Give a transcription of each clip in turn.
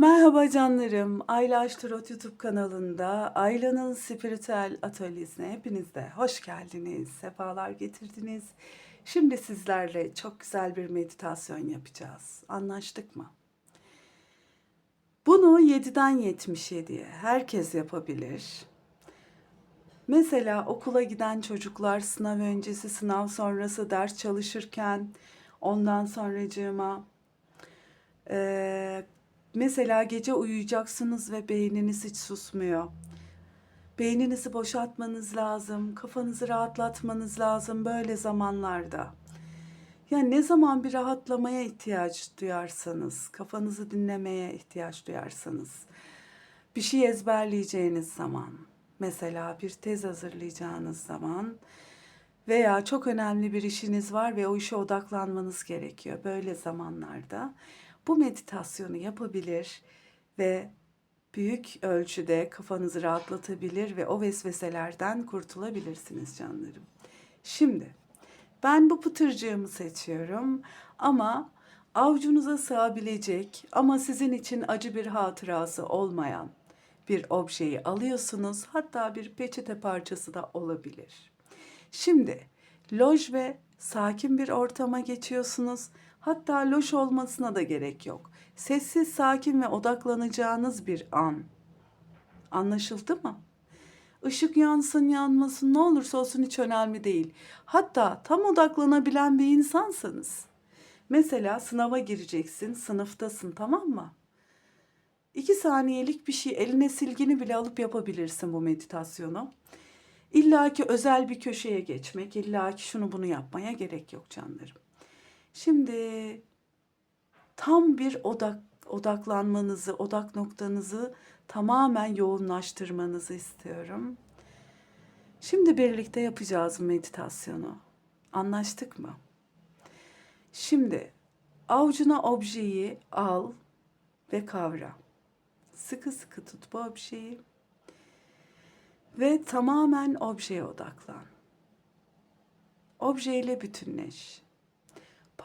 Merhaba canlarım. Ayla Aştarot YouTube kanalında Ayla'nın Spiritüel Atölyesi'ne hepiniz de hoş geldiniz. Sefalar getirdiniz. Şimdi sizlerle çok güzel bir meditasyon yapacağız. Anlaştık mı? Bunu 7'den 77'ye herkes yapabilir. Mesela okula giden çocuklar sınav öncesi, sınav sonrası ders çalışırken ondan sonracığıma eee Mesela gece uyuyacaksınız ve beyniniz hiç susmuyor. Beyninizi boşaltmanız lazım, kafanızı rahatlatmanız lazım böyle zamanlarda. Yani ne zaman bir rahatlamaya ihtiyaç duyarsanız, kafanızı dinlemeye ihtiyaç duyarsanız, bir şey ezberleyeceğiniz zaman, mesela bir tez hazırlayacağınız zaman veya çok önemli bir işiniz var ve o işe odaklanmanız gerekiyor. Böyle zamanlarda bu meditasyonu yapabilir ve büyük ölçüde kafanızı rahatlatabilir ve o vesveselerden kurtulabilirsiniz canlarım. Şimdi ben bu pıtırcığımı seçiyorum ama avucunuza sığabilecek ama sizin için acı bir hatırası olmayan bir objeyi alıyorsunuz. Hatta bir peçete parçası da olabilir. Şimdi loj ve sakin bir ortama geçiyorsunuz. Hatta loş olmasına da gerek yok. Sessiz, sakin ve odaklanacağınız bir an. Anlaşıldı mı? Işık yansın yanmasın ne olursa olsun hiç önemli değil. Hatta tam odaklanabilen bir insansanız. Mesela sınava gireceksin, sınıftasın tamam mı? İki saniyelik bir şey eline silgini bile alıp yapabilirsin bu meditasyonu. İlla ki özel bir köşeye geçmek, illa ki şunu bunu yapmaya gerek yok canlarım. Şimdi tam bir odak odaklanmanızı, odak noktanızı tamamen yoğunlaştırmanızı istiyorum. Şimdi birlikte yapacağız meditasyonu. Anlaştık mı? Şimdi avucuna objeyi al ve kavra. Sıkı sıkı tut bu objeyi ve tamamen objeye odaklan. Objeyle bütünleş.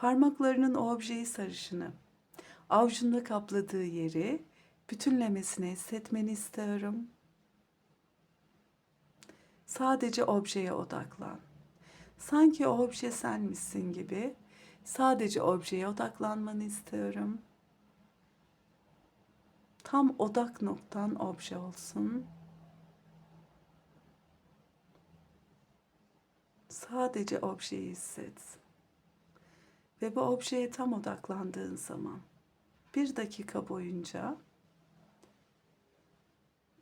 Parmaklarının o objeyi sarışını, avucunda kapladığı yeri bütünlemesine hissetmeni istiyorum. Sadece objeye odaklan. Sanki o obje senmişsin gibi sadece objeye odaklanmanı istiyorum. Tam odak noktan obje olsun. Sadece objeyi hisset. Ve bu objeye tam odaklandığın zaman bir dakika boyunca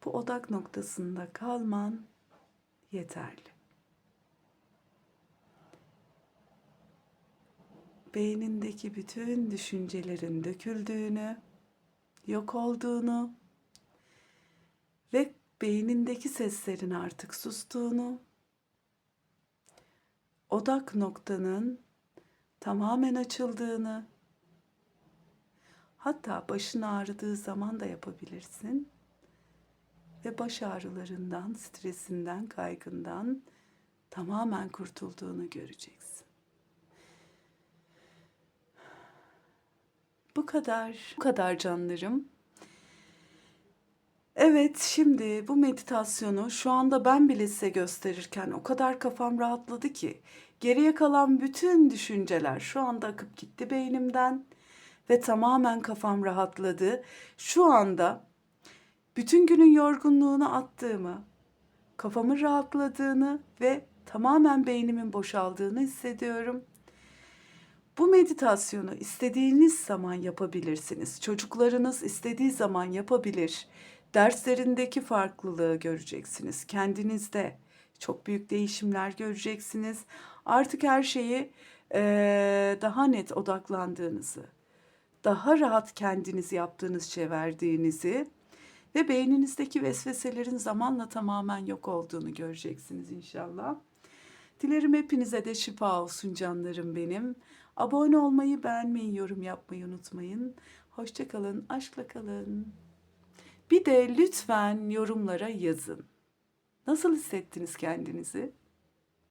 bu odak noktasında kalman yeterli. Beynindeki bütün düşüncelerin döküldüğünü, yok olduğunu ve beynindeki seslerin artık sustuğunu, odak noktanın tamamen açıldığını, hatta başın ağrıdığı zaman da yapabilirsin ve baş ağrılarından, stresinden, kaygından tamamen kurtulduğunu göreceksin. Bu kadar, bu kadar canlarım. Evet, şimdi bu meditasyonu şu anda ben bile size gösterirken o kadar kafam rahatladı ki geriye kalan bütün düşünceler şu anda akıp gitti beynimden ve tamamen kafam rahatladı. Şu anda bütün günün yorgunluğunu attığımı, kafamın rahatladığını ve tamamen beynimin boşaldığını hissediyorum. Bu meditasyonu istediğiniz zaman yapabilirsiniz. Çocuklarınız istediği zaman yapabilir. Derslerindeki farklılığı göreceksiniz. Kendinizde çok büyük değişimler göreceksiniz. Artık her şeyi eee, daha net odaklandığınızı, daha rahat kendiniz yaptığınız şey verdiğinizi ve beyninizdeki vesveselerin zamanla tamamen yok olduğunu göreceksiniz inşallah. Dilerim hepinize de şifa olsun canlarım benim. Abone olmayı, beğenmeyi, yorum yapmayı unutmayın. Hoşçakalın, aşkla kalın. Bir de lütfen yorumlara yazın. Nasıl hissettiniz kendinizi?